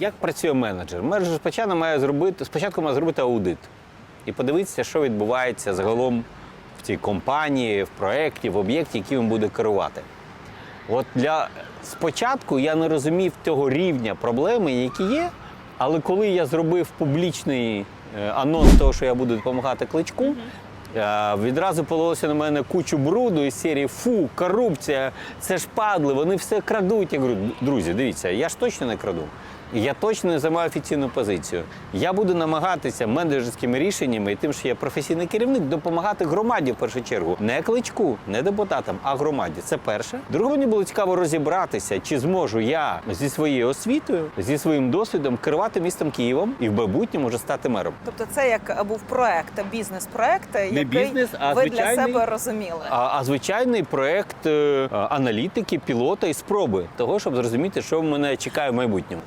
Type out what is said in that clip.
Як працює менеджер? Менеджер спочатку має зробити, спочатку має зробити аудит і подивитися, що відбувається загалом в цій компанії, в проєкті, в об'єкті, який він буде керувати. От для спочатку я не розумів того рівня проблеми, які є. Але коли я зробив публічний е, анонс того, що я буду допомагати кличку, відразу полилося на мене кучу бруду із серії Фу, корупція, це ж падли, вони все крадуть. Я говорю, друзі, дивіться, я ж точно не краду. Я точно не займаю офіційну позицію. Я буду намагатися менеджерськими рішеннями і тим, що я професійний керівник, допомагати громаді в першу чергу. Не кличку, не депутатам, а громаді. Це перше. Друге, мені було цікаво розібратися, чи зможу я зі своєю освітою, зі своїм досвідом керувати містом Києвом і в майбутньому вже стати мером. Тобто це як був проект, бізнес-проект, який бізнес, а ви звичайний- для себе розуміли. А, а звичайний проект е, аналітики, пілота і спроби того, щоб зрозуміти, що мене чекає в майбутньому.